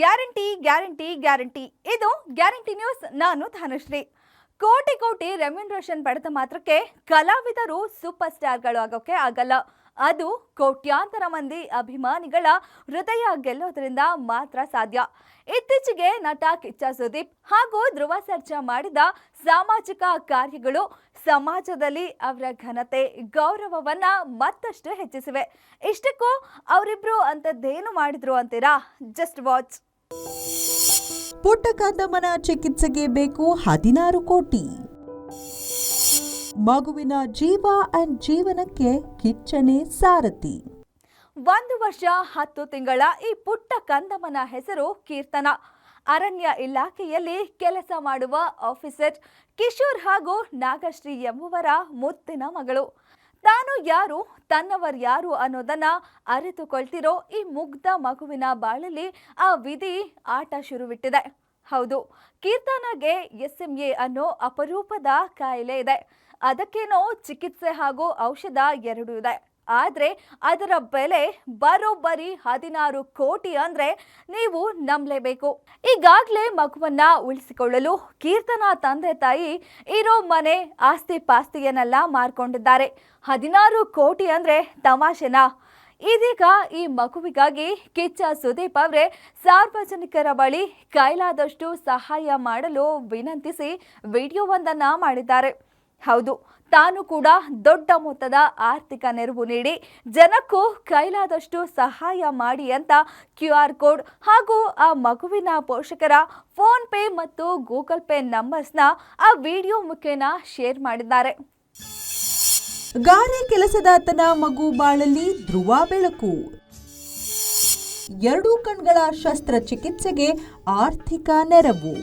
Guarantee guarantee guarantee. ಇದು guarantee news. ನಾನು ಧನುಶ್ರೀ. ಕೋಟಿ ಕೋಟಿ ರೆಮ್ಯುನರೇಷನ್ ಪಡೆದ ಮಾತ್ರಕ್ಕೆ ಕಲಾವಿದರು ಸೂಪರ್ ಸ್ಟಾರ್ಗಳು ಆಗೋಕ್ಕೆ ಆಗಲ್ಲ. ಅದು ಕೋಟ್ಯಾಂತರ ಮಂದಿ ಅಭಿಮಾನಿಗಳ ಹೃದಯ ಗೆಲ್ಲೋದ್ರಿಂದ ಮಾತ್ರ ಸಾಧ್ಯ. ಇತ್ತೀಚೆಗೆ ನಟ ಕಿಚ್ಚ ಸುದೀಪ್ ಹಾಗೂ ಧ್ರುವ ಸರ್ಜಾ ಮಾಡಿದ ಸಾಮಾಜಿಕ ಕಾರ್ಯಗಳು ಸಮಾಜದಲ್ಲಿ ಅವರ ಘನತೆ, ಗೌರವವನ್ನ ಮತ್ತಷ್ಟು ಹೆಚ್ಚಿಸಿವೆ. ಇಷ್ಟಕ್ಕೂ ಅವರಿಬ್ರು ಅಂಥದ್ದೇನು ಮಾಡಿದ್ರು ಅಂತೀರಾ? ಜಸ್ಟ್ ವಾಚ್ ಪುಟ್ಟ ಕಾಂದಮ್ಮನ ಚಿಕಿತ್ಸೆಗೆ ಬೇಕು ಹದಿನಾರು ಕೋಟಿ. ಮಗುವಿನ ಜೀವ ಅಂಡ್ ಜೀವನಕ್ಕೆ ಕಿಚ್ಚನೆ ಸಾರಥಿ. ಒಂದು ವರ್ಷ, ಹತ್ತು ತಿಂಗಳ ಈ ಪುಟ್ಟ ಕಂದಮನ ಹೆಸರು ಕೀರ್ತನ. ಅರಣ್ಯ ಇಲಾಖೆಯಲ್ಲಿ ಕೆಲಸ ಮಾಡುವ ಆಫೀಸರ್ ಕಿಶೋರ್ ಹಾಗೂ ನಾಗಶ್ರೀ ಎಂಬುವರ ಮುತ್ತಿನ ಮಗಳು. ತಾನು ಯಾರು, ತನ್ನವರು ಯಾರು ಅನ್ನೋದನ್ನ ಅರಿತುಕೊಳ್ತಿರೋ ಈ ಮುಗ್ಧ ಮಗುವಿನ ಬಾಳಲ್ಲಿ ಆ ವಿಧಿ ಆಟ ಶುರುವಿಟ್ಟಿದೆ. ಹೌದು, ಕೀರ್ತನಗೆ ಎಸ್ ಎಂ ಎ ಅನ್ನೋ ಅಪರೂಪದ ಕಾಯಿಲೆ ಇದೆ. ಅದಕ್ಕೇನೋ ಚಿಕಿತ್ಸೆ ಹಾಗೂ ಔಷಧ ಎರಡೂ ಇದೆ. ಆದರೆ ಅದರ ಬೆಲೆ ಬರೋಬ್ಬರಿ ಹದಿನಾರು ಕೋಟಿ ಅಂದ್ರೆ ನೀವು ನಂಬಲೇಬೇಕು. ಈಗಾಗಲೇ ಮಗುವನ್ನ ಉಳಿಸಿಕೊಳ್ಳಲು ಕೀರ್ತನ ತಂದೆ ತಾಯಿ ಇರೋ ಮನೆ ಆಸ್ತಿ ಪಾಸ್ತಿಯನ್ನೆಲ್ಲ ಮಾರ್ಕೊಂಡಿದ್ದಾರೆ. ಹದಿನಾರು ಕೋಟಿ ಅಂದ್ರೆ ತಮಾಷೆನಾ? ಇದೀಗ ಈ ಮಗುವಿಗಾಗಿ ಕಿಚ್ಚ ಸುದೀಪ್ ಅವರೇ ಸಾರ್ವಜನಿಕರ ಬಳಿ ಕೈಲಾದಷ್ಟು ಸಹಾಯ ಮಾಡಲು ವಿನಂತಿಸಿ ವಿಡಿಯೋವೊಂದನ್ನು ಮಾಡಿದ್ದಾರೆ. ಹೌದು, ತಾನು ಕೂಡ ದೊಡ್ಡ ಮೊತ್ತದ ಆರ್ಥಿಕ ನೆರವು ನೀಡಿ ಜನಕ್ಕೂ ಕೈಲಾದಷ್ಟು ಸಹಾಯ ಮಾಡಿ ಅಂತ ಕ್ಯೂ ಆರ್ ಕೋಡ್ ಹಾಗೂ ಆ ಮಗುವಿನ ಪೋಷಕರ ಫೋನ್ ಪೇ ಮತ್ತು ಗೂಗಲ್ ಪೇ ನಂಬರ್ಸ್ನ ಆ ವಿಡಿಯೋ ಮುಖೇನ ಶೇರ್ ಮಾಡಿದ್ದಾರೆ. ಗಾರೆ ಕೆಲಸದಾತನ ಮಗು ಬಾಳಲ್ಲಿ ಧ್ರುವ ಬೆಳಕು. ಎರಡೂ ಕಣ್ಗಳ ಶಸ್ತ್ರಚಿಕಿತ್ಸೆಗೆ ಆರ್ಥಿಕ ನೆರವು.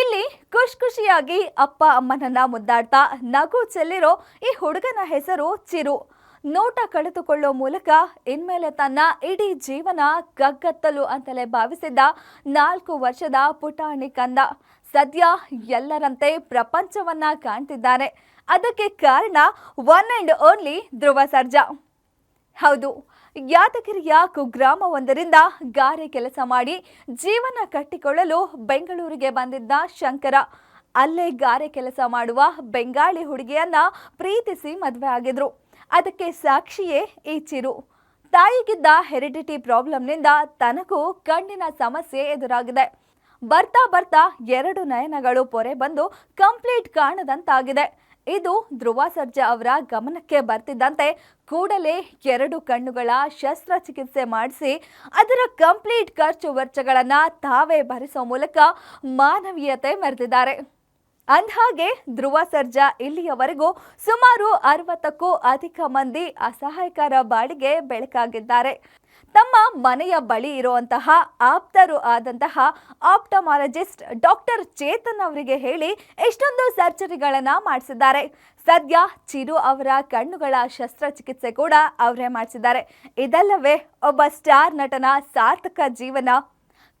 ಇಲ್ಲಿ ಖುಷ್ ಖುಷಿಯಾಗಿ ಅಪ್ಪ ಅಮ್ಮನನ್ನ ಮುದ್ದಾಡ್ತಾ ನಗು ಚೆಲ್ಲಿರೋ ಈ ಹುಡುಗನ ಹೆಸರು ಚಿರು. ನೋಟ ಕಳೆದುಕೊಳ್ಳೋ ಮೂಲಕ ಇನ್ಮೇಲೆ ತನ್ನ ಇಡೀ ಜೀವನ ಕಗ್ಗತ್ತಲು ಅಂತಲೇ ಭಾವಿಸಿದ್ದ ನಾಲ್ಕು ವರ್ಷದ ಪುಟಾಣಿ ಕಂದ. ಸದ್ಯ ಎಲ್ಲರಂತೆ ಪ್ರಪಂಚವನ್ನ ಕಾಣ್ತಿದ್ದಾನೆ ಅದಕ್ಕೆ ಕಾರಣ one and only Dhruva Sarja. ಹೌದು. ಯಾದಗಿರಿಯ ಕುಗ್ರಾಮವೊಂದರಿಂದ ಗಾರೆ ಕೆಲಸ ಮಾಡಿ ಜೀವನ ಕಟ್ಟಿಕೊಳ್ಳಲು ಬೆಂಗಳೂರಿಗೆ ಬಂದಿದ್ದ ಶಂಕರ. ಅಲ್ಲೇ ಗಾರೆ ಕೆಲಸ ಮಾಡುವ ಬೆಂಗಾಳಿ ಹುಡುಗಿಯನ್ನ ಪ್ರೀತಿಸಿ ಮದುವೆ ಆಗಿದ್ರು. ಅದಕ್ಕೆ ಸಾಕ್ಷಿಯೇ ಈ ಚಿರು. ತಾಯಿಗಿದ್ದ ಹೆರಿಡಿಟಿ ಪ್ರಾಬ್ಲಮ್ನಿಂದ ತನಗೂ ಕಣ್ಣಿನ ಸಮಸ್ಯೆ ಎದುರಾಗಿದೆ. ಬರ್ತಾ ಬರ್ತಾ ಎರಡು ನಯನಗಳು ಪೊರೆ ಬಂದು ಕಂಪ್ಲೀಟ್ ಕಾಣದಂತಾಗಿದೆ. ಇದು ಧ್ರುವ ಸರ್ಜಾ ಅವರ ಗಮನಕ್ಕೆ ಬರ್ತಿದ್ದಂತೆ ಕೂಡಲೇ ಎರಡು ಕಣ್ಣುಗಳ ಶಸ್ತ್ರಚಿಕಿತ್ಸೆ ಮಾಡಿಸಿ ಅದರ ಕಂಪ್ಲೀಟ್ ಖರ್ಚು ವೆಚ್ಚಗಳನ್ನು ತಾವೇ ಭರಿಸೋ ಮೂಲಕ ಮಾನವೀಯತೆ ಮೆರೆದಿದ್ದಾರೆ. ಅಂದಹಾಗೆ ಧ್ರುವ ಸರ್ಜಾ ಇಲ್ಲಿಯವರೆಗೂ ಸುಮಾರು ಅರವತ್ತಕ್ಕೂ ಅಧಿಕ ಮಂದಿ ಅಸಹಾಯಕರ ಬಾಡಿಗೆ ಬೆಳಕಾಗಿದ್ದಾರೆ. ತಮ್ಮ ಮನೆಯ ಬಳಿ ಇರುವಂತಹ ಆಪ್ತರು ಆದಂತಹ ಆಪ್ಟಮಾಲಜಿಸ್ಟ್ ಡಾಕ್ಟರ್ ಚೇತನ್ ಅವರಿಗೆ ಹೇಳಿ ಎಷ್ಟೊಂದು ಸರ್ಜರಿಗಳನ್ನು ಮಾಡಿಸಿದ್ದಾರೆ. ಸದ್ಯ ಚಿರು ಅವರ ಕಣ್ಣುಗಳ ಶಸ್ತ್ರಚಿಕಿತ್ಸೆ ಕೂಡ ಅವರೇ ಮಾಡಿಸಿದ್ದಾರೆ. ಇದಲ್ಲವೇ ಒಬ್ಬ ಸ್ಟಾರ್ ನಟನ ಸಾರ್ಥಕ ಜೀವನ.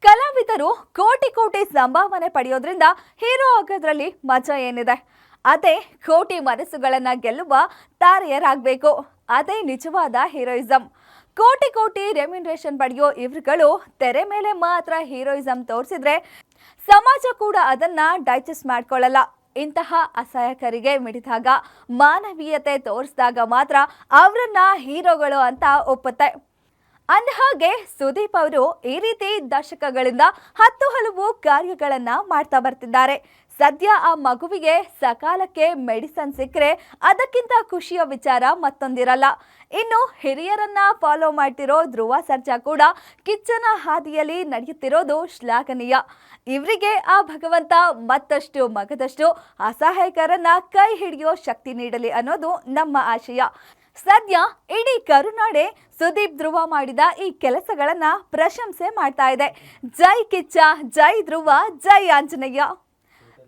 ಕಲಾವಿದರು ಕೋಟಿ ಕೋಟಿ ಸಂಭಾವನೆ ಪಡೆಯೋದ್ರಿಂದ ಹೀರೋ ಆಗೋದ್ರಲ್ಲಿ ಮಜಾ ಏನಿದೆ. ಅದೇ ಕೋಟಿ ಮನಸ್ಸುಗಳನ್ನು ಗೆಲ್ಲುವ ತಾರೆಯರಾಗಬೇಕು. ಅದೇ ನಿಜವಾದ ಹೀರೋಯಿಸಂ. ಕೋಟಿ ಕೋಟಿ ರೆಮ್ಯುನರೇಷನ್ ಪಡೆಯೋ ಇವ್ರುಗಳು ತೆರೆ ಮೇಲೆ ಮಾತ್ರ ಹೀರೋಯಿಸಂ ತೋರಿಸಿದ್ರೆ ಸಮಾಜ ಕೂಡ ಅದನ್ನ ಡೈಜೆಸ್ಟ್ ಮಾಡ್ಕೊಳ್ಳಲ್ಲ. ಇಂತಹ ಅಸಹಾಯಕರಿಗೆ ಮಿಡಿದಾಗ ಮಾನವೀಯತೆ ತೋರಿಸಿದಾಗ ಮಾತ್ರ ಅವರನ್ನ ಹೀರೋಗಳು ಅಂತ ಒಪ್ಪುತ್ತೆ. ಅಂದಹಾಗೆ ಸುದೀಪ್ ಅವರು ಈ ರೀತಿ ದಶಕಗಳಿಂದ ಹತ್ತು ಹಲವು ಕಾರ್ಯಗಳನ್ನ ಮಾಡ್ತಾ ಬರ್ತಿದ್ದಾರೆ. ಸದ್ಯ ಆ ಮಗುವಿಗೆ ಸಕಾಲಕ್ಕೆ ಮೆಡಿಸನ್ ಸಿಕ್ಕರೆ ಅದಕ್ಕಿಂತ ಖುಷಿಯ ವಿಚಾರ ಮತ್ತೊಂದಿರಲ್ಲ. ಇನ್ನು ಹಿರಿಯರನ್ನ ಫಾಲೋ ಮಾಡ್ತಿರೋ ಧ್ರುವ ಸರ್ಜಾ ಕೂಡ ಕಿಚ್ಚನ ಹಾದಿಯಲ್ಲಿ ನಡೆಯುತ್ತಿರೋದು ಶ್ಲಾಘನೀಯ. ಇವರಿಗೆ ಆ ಭಗವಂತ ಮತ್ತಷ್ಟು ಮಗದಷ್ಟು ಅಸಹಾಯಕರನ್ನ ಕೈ ಹಿಡಿಯೋ ಶಕ್ತಿ ನೀಡಲಿ ಅನ್ನೋದು ನಮ್ಮ ಆಶಯ. ಸದ್ಯ ಇಡೀ ಕರುನಾಡೆ ಸುದೀಪ್ ಧ್ರುವ ಮಾಡಿದ ಈ ಕೆಲಸಗಳನ್ನ ಪ್ರಶಂಸೆ ಮಾಡ್ತಾ ಇದೆ. ಜೈ ಕಿಚ್ಚ, ಜೈ ಧ್ರುವ, ಜೈ ಆಂಜನೇಯ.